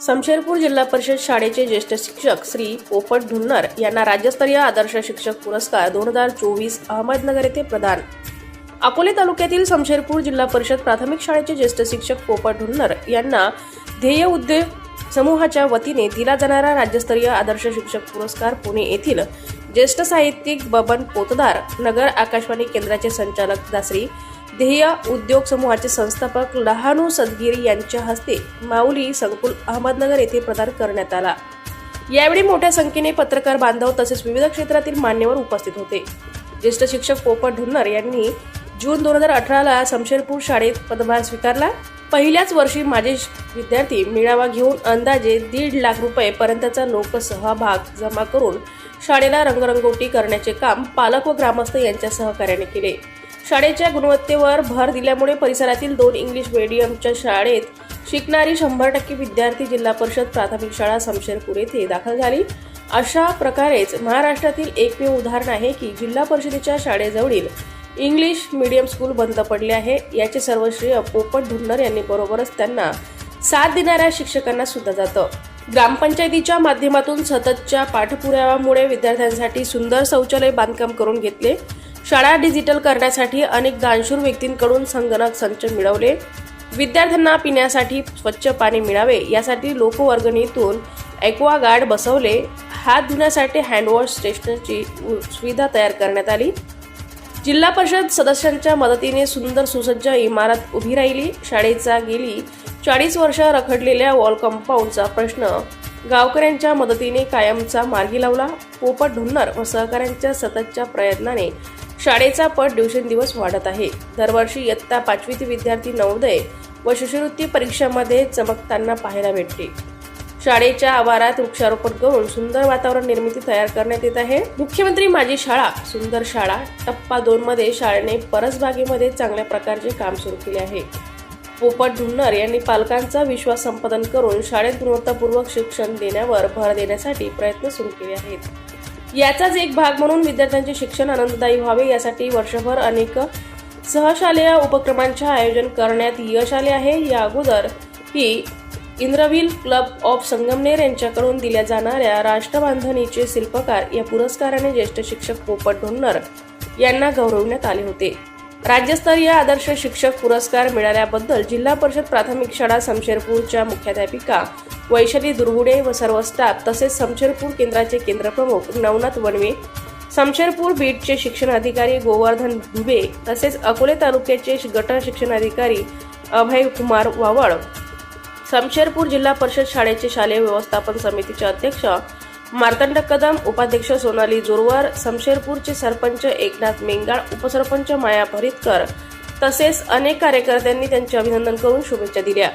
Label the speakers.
Speaker 1: समशेरपूर जिल्हा परिषद शाळेचे ज्येष्ठ शिक्षक श्री पोपट ढुन्नर यांना राज्यस्तरीय आदर्श शिक्षक पुरस्कार दोन हजार चोवीस अहमदनगर येथे प्रदान. अकोले तालुक्यातील समशेरपूर जिल्हा परिषद प्राथमिक शाळेचे ज्येष्ठ शिक्षक पोपट ढुन्नर यांना ध्येय उद्योग समूहाच्या वतीने दिला जाणारा राज्यस्तरीय आदर्श शिक्षक पुरस्कार पुणे येथील ज्येष्ठ साहित्यिक बबन पोतदार नगर आकाशवाणी केंद्राचे संचालक दासरी ध्येय उद्योग समूहाचे संस्थापक लहानू सदगिरी यांच्या हस्ते माऊली संकुल अहमदनगर येथे प्रदान करण्यात आला. यावेळी मोठ्या संख्येने पत्रकार बांधव तसेच विविध क्षेत्रातील मान्यवर उपस्थित होते. ज्येष्ठ शिक्षक पोपट ढुन्नर यांनी जून दोन हजार अठराला शमशेरपूर शाळेत पदभार स्वीकारला. पहिल्याच वर्षी माझे विद्यार्थी मेळावा घेऊन अंदाजे दीड लाख रुपये पर्यंतचा लोकसहभाग जमा करून शाळेला रंगरंगोटी करण्याचे काम पालक व ग्रामस्थ यांच्या सहकार्याने केले. शाळेच्या गुणवत्तेवर भर दिल्यामुळे परिसरातील दोन इंग्लिश मिडियमच्या शाळेत शिकणारी शंभर टक्के विद्यार्थी जिल्हा परिषद प्राथमिक शाळा समशेरपूर येथे दाखल झाली. अशा प्रकारेच महाराष्ट्रातील एकमेव उदाहरण आहे की जिल्हा परिषदेच्या शाळेजवळील इंग्लिश मीडियम स्कूल बंद पडले आहे. याचे सर्व श्रेय पोपट धुन्नर यांनी बरोबरच त्यांना साथ देणाऱ्या शिक्षकांना सुद्धा जातं. ग्रामपंचायतीच्या माध्यमातून सततच्या पाठपुराव्यामुळे विद्यार्थ्यांसाठी सुंदर शौचालय बांधकाम करून घेतले. शाळा डिजिटल करण्यासाठी अनेक दानशूर व्यक्तींकडून संगणक संच मिळवले. विद्यार्थ्यांना पिण्यासाठी स्वच्छ पाणी मिळावे यासाठी लोकवर्गणीतून ॲक्वागार्ड बसवले. हात धुण्यासाठी हँडवॉश स्टेशनची सुविधा तयार करण्यात आली. जिल्हा परिषद सदस्यांच्या मदतीने सुंदर सुसज्ज इमारत उभी राहिली. शाळेचा गेली चाळीस वर्ष रखडलेल्या वॉल कंपाऊंडचा प्रश्न गावकऱ्यांच्या मदतीने कायमचा मार्गी लावला. पोपट ढुन्नर व सहकाऱ्यांच्या सततच्या प्रयत्नाने शाळेचा पट दिवसेंदिवस वाढत आहे. दरवर्षी इयत्ता पाचवी विद्यार्थी नवोदय व शिष्यवृत्ती परीक्षामध्ये चमकताना पाहायला भेटते. शाळेच्या आवारात वृक्षारोपण करून सुंदर वातावरण निर्मिती तयार करण्यात येत आहे. मुख्यमंत्री माझी शाळा सुंदर शाळा टप्पा दोन मध्ये शाळेने परसबागेमध्ये चांगल्या प्रकारचे काम सुरू केले आहे. पोपट ढुन्नर यांनी पालकांचा विश्वास संपादन करून शाळेत गुणवत्तापूर्वक शिक्षण देण्यावर भर देण्यासाठी प्रयत्न सुरू केले आहेत. याचाच एक भाग म्हणून विद्यार्थ्यांचे शिक्षण आनंददायी व्हावे यासाठी वर्षभर अनेक सहशालेय उपक्रमांचे आयोजन करण्यात यश आले आहे. या अगोदर ही Inner Wheel Club of Sangamner यांच्याकडून दिल्या जाणाऱ्या राष्ट्रबांधणीचे शिल्पकार या पुरस्काराने ज्येष्ठ शिक्षक पोपट ढोन्नर यांना गौरवण्यात आले होते. राज्यस्तरीय आदर्श शिक्षक पुरस्कार मिळाल्याबद्दल जिल्हा परिषद प्राथमिक शाळा समशेरपूरच्या मुख्याध्यापिका वैशाली दुर्गुडे व सर्व स्टाफ तसेच समशेरपूर केंद्राचे केंद्रप्रमुख नवनाथ वनवे समशेरपूर बीटचे शिक्षण अधिकारी गोवर्धन दुबे तसेच अकोले तालुक्याचे गट शिक्षण अधिकारी अभय कुमार वावळ समशेरपूर जिल्हा परिषद शाळेचे शालेय व्यवस्थापन समितीचे अध्यक्ष मार्तंड कदम उपाध्यक्ष सोनाली जोरवार समशेरपूरचे सरपंच एकनाथ मेंगाळ उपसरपंच माया भरितकर तसेच अनेक कार्यकर्त्यांनी त्यांचे अभिनंदन करून शुभेच्छा दिल्या.